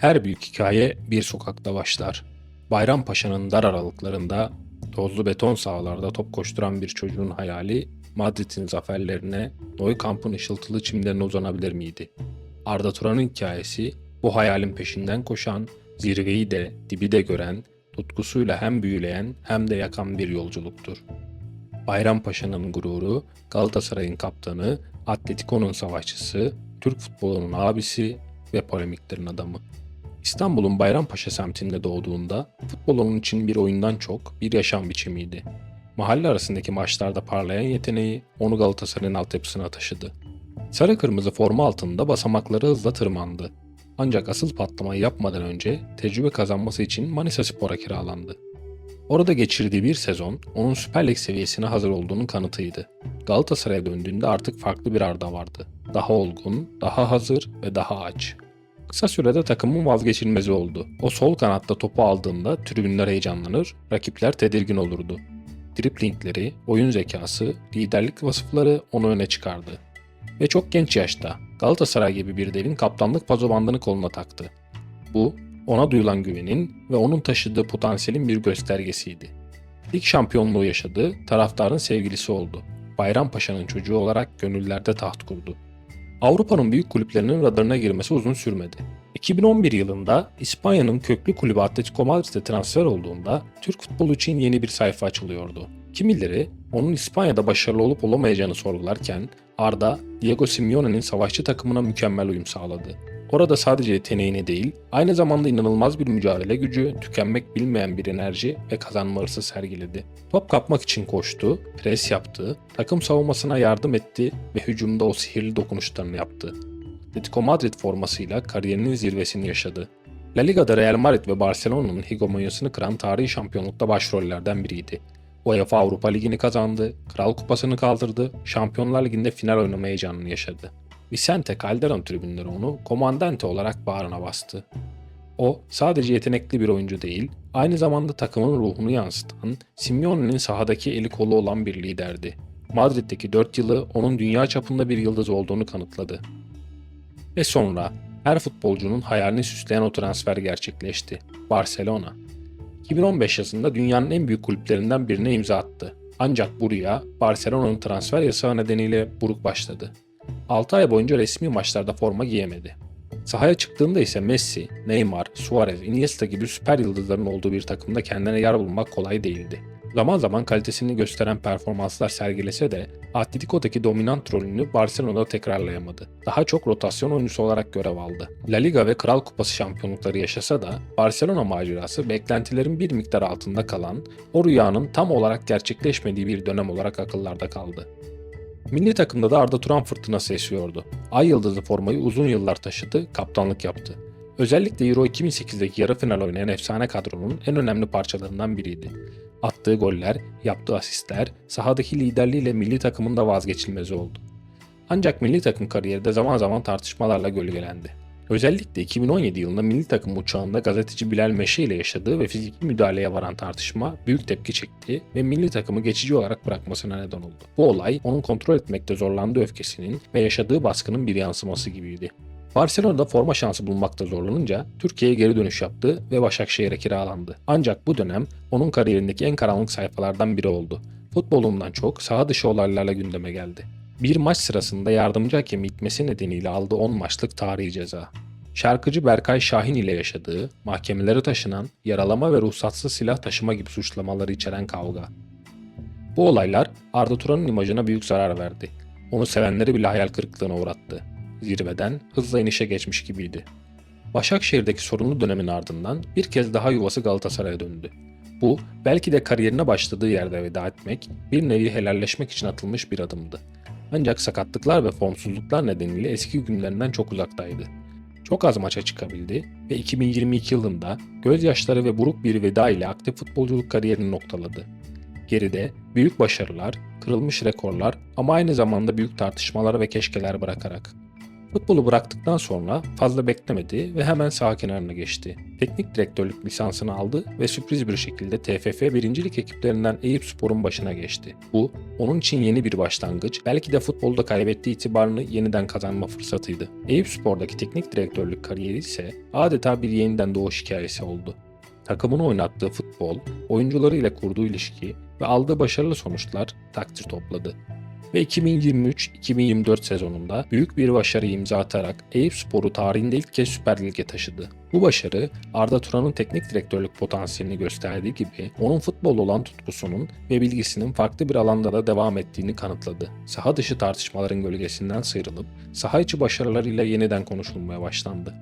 Her büyük hikaye bir sokakta başlar. Bayrampaşa'nın dar aralıklarında tozlu beton sahalarda top koşturan bir çocuğun hayali Madrid'in zaferlerine, Nou Camp'ın ışıltılı çimlerine uzanabilir miydi? Arda Turan'ın hikayesi bu hayalin peşinden koşan, zirveyi de dibi de gören, tutkusuyla hem büyüleyen hem de yakan bir yolculuktur. Bayrampaşa'nın gururu, Galatasaray'ın kaptanı, Atletico'nun savaşçısı, Türk futbolunun abisi ve polemiklerin adamı. İstanbul'un Bayrampaşa semtinde doğduğunda futbol onun için bir oyundan çok bir yaşam biçimiydi. Mahalle arasındaki maçlarda parlayan yeteneği onu Galatasaray'ın altyapısına taşıdı. Sarı kırmızı forma altında basamakları hızla tırmandı. Ancak asıl patlamayı yapmadan önce tecrübe kazanması için Manisa Spor'a kiralandı. Orada geçirdiği bir sezon onun Süper Lig seviyesine hazır olduğunun kanıtıydı. Galatasaray'a döndüğünde artık farklı bir Arda vardı. Daha olgun, daha hazır ve daha aç. Kısa sürede takımın vazgeçilmezi oldu. O sol kanatta topu aldığında tribünler heyecanlanır, rakipler tedirgin olurdu. Driplingleri, oyun zekası, liderlik vasıfları onu öne çıkardı. Ve çok genç yaşta Galatasaray gibi bir devin kaptanlık pazobandını koluna taktı. Bu ona duyulan güvenin ve onun taşıdığı potansiyelin bir göstergesiydi. Lig şampiyonluğu yaşadı, taraftarın sevgilisi oldu. Bayrampaşa'nın çocuğu olarak gönüllerde taht kurdu. Avrupa'nın büyük kulüplerinin radarına girmesi uzun sürmedi. 2011 yılında İspanya'nın köklü kulübü Atletico Madrid'e transfer olduğunda Türk futbolu için yeni bir sayfa açılıyordu. Kimileri onun İspanya'da başarılı olup olamayacağını sorgularken Arda, Diego Simeone'nin savaşçı takımına mükemmel uyum sağladı. Orada sadece yeteneğine değil, aynı zamanda inanılmaz bir mücadele gücü, tükenmek bilmeyen bir enerji ve kazanma hırsı sergiledi. Top kapmak için koştu, pres yaptı, takım savunmasına yardım etti ve hücumda o sihirli dokunuşlarını yaptı. Atletico Madrid formasıyla kariyerinin zirvesini yaşadı. La Liga'da Real Madrid ve Barcelona'nın hegemonyasını kıran tarihi şampiyonlukta başrollerden biriydi. UEFA Avrupa Ligi'ni kazandı, Kral Kupası'nı kaldırdı, Şampiyonlar Ligi'nde final oynama heyecanını yaşadı. Vicente Calderon tribünleri onu komandante olarak bağrına bastı. O sadece yetenekli bir oyuncu değil, aynı zamanda takımın ruhunu yansıtan, Simeone'nin sahadaki eli kolu olan bir liderdi. Madrid'deki 4 yılı onun dünya çapında bir yıldız olduğunu kanıtladı. Ve sonra her futbolcunun hayalini süsleyen o transfer gerçekleşti. Barcelona. 2015 yazında dünyanın en büyük kulüplerinden birine imza attı. Ancak buraya Barcelona'nın transfer yasağı nedeniyle buruk başladı. 6 ay boyunca resmi maçlarda forma giyemedi. Sahaya çıktığında ise Messi, Neymar, Suarez, Iniesta gibi süper yıldızların olduğu bir takımda kendine yer bulmak kolay değildi. Zaman zaman kalitesini gösteren performanslar sergilese de Atletico'daki dominant rolünü Barcelona'da tekrarlayamadı. Daha çok rotasyon oyuncusu olarak görev aldı. La Liga ve Kral Kupası şampiyonlukları yaşasa da Barcelona macerası beklentilerin bir miktar altında kalan, o rüyanın tam olarak gerçekleşmediği bir dönem olarak akıllarda kaldı. Milli takımda da Arda Turan fırtınası esiyordu. Ay yıldızı formayı uzun yıllar taşıdı, kaptanlık yaptı. Özellikle Euro 2008'deki yarı final oynayan efsane kadronun en önemli parçalarından biriydi. Attığı goller, yaptığı asistler, sahadaki liderliğiyle milli takımın da vazgeçilmezi oldu. Ancak milli takım kariyeri de zaman zaman tartışmalarla gölgelendi. Özellikle 2017 yılında milli takım uçağında gazeteci Bilal Meşe ile yaşadığı ve fiziki müdahaleye varan tartışma büyük tepki çekti ve milli takımı geçici olarak bırakmasına neden oldu. Bu olay onun kontrol etmekte zorlandığı öfkesinin ve yaşadığı baskının bir yansıması gibiydi. Barcelona'da forma şansı bulmakta zorlanınca Türkiye'ye geri dönüş yaptı ve Başakşehir'e kiralandı. Ancak bu dönem onun kariyerindeki en karanlık sayfalardan biri oldu. Futbolundan çok saha dışı olaylarla gündeme geldi. Bir maç sırasında yardımcı hakem itmesi nedeniyle aldığı 10 maçlık tarihi ceza. Şarkıcı Berkay Şahin ile yaşadığı, mahkemelere taşınan, yaralama ve ruhsatsız silah taşıma gibi suçlamaları içeren kavga. Bu olaylar Arda Turan'ın imajına büyük zarar verdi. Onu sevenleri bile hayal kırıklığına uğrattı. Zirveden hızla inişe geçmiş gibiydi. Başakşehir'deki sorunlu dönemin ardından bir kez daha yuvası Galatasaray'a döndü. Bu belki de kariyerine başladığı yerde veda etmek, bir nevi helalleşmek için atılmış bir adımdı. Ancak sakatlıklar ve formsuzluklar nedeniyle eski günlerinden çok uzaktaydı. Çok az maça çıkabildi ve 2022 yılında gözyaşları ve buruk bir veda ile aktif futbolculuk kariyerini noktaladı. Geride büyük başarılar, kırılmış rekorlar ama aynı zamanda büyük tartışmalar ve keşkeler bırakarak. Futbolu bıraktıktan sonra fazla beklemedi ve hemen sağ kenarına geçti. Teknik direktörlük lisansını aldı ve sürpriz bir şekilde TFF birincilik ekiplerinden Eyüp Spor'un başına geçti. Bu onun için yeni bir başlangıç, belki de futbolda kaybettiği itibarını yeniden kazanma fırsatıydı. Eyüp Spor'daki teknik direktörlük kariyeri ise adeta bir yeniden doğuş hikayesi oldu. Takımını oynattığı futbol, oyuncularıyla kurduğu ilişki ve aldığı başarılı sonuçlar takdir topladı. Ve 2023-2024 sezonunda büyük bir başarı imza atarak Eyüp Spor'u tarihinde ilk kez Süper Lig'e taşıdı. Bu başarı Arda Turan'ın teknik direktörlük potansiyelini gösterdiği gibi onun futbol olan tutkusunun ve bilgisinin farklı bir alanda da devam ettiğini kanıtladı. Saha dışı tartışmaların gölgesinden sıyrılıp saha içi başarılarıyla yeniden konuşulmaya başlandı.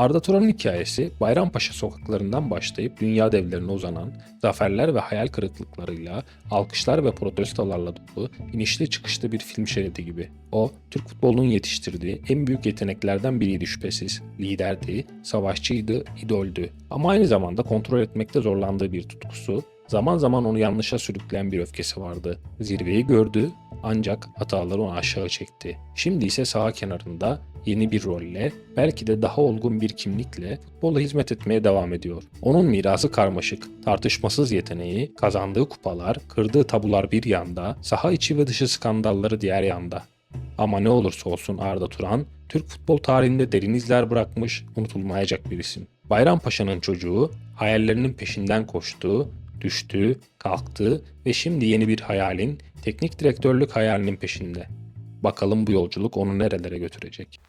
Arda Turan'ın hikayesi Bayrampaşa sokaklarından başlayıp dünya devlerine uzanan zaferler ve hayal kırıklıklarıyla alkışlar ve protestolarla dolu inişli çıkışlı bir film şeridi gibi. O, Türk futbolunun yetiştirdiği en büyük yeteneklerden biriydi şüphesiz. Liderdi, savaşçıydı, idoldü. Ama aynı zamanda kontrol etmekte zorlandığı bir tutkusu, zaman zaman onu yanlışa sürükleyen bir öfkesi vardı. Zirveyi gördü ancak hataları onu aşağı çekti. Şimdi ise saha kenarında yeni bir rolle, belki de daha olgun bir kimlikle futbola hizmet etmeye devam ediyor. Onun mirası karmaşık, tartışmasız yeteneği, kazandığı kupalar, kırdığı tabular bir yanda, saha içi ve dışı skandalları diğer yanda. Ama ne olursa olsun Arda Turan, Türk futbol tarihinde derin izler bırakmış, unutulmayacak bir isim. Bayrampaşa'nın çocuğu, hayallerinin peşinden koştuğu, düştü, kalktı ve şimdi yeni bir hayalin, teknik direktörlük hayalinin peşinde. Bakalım bu yolculuk onu nerelere götürecek.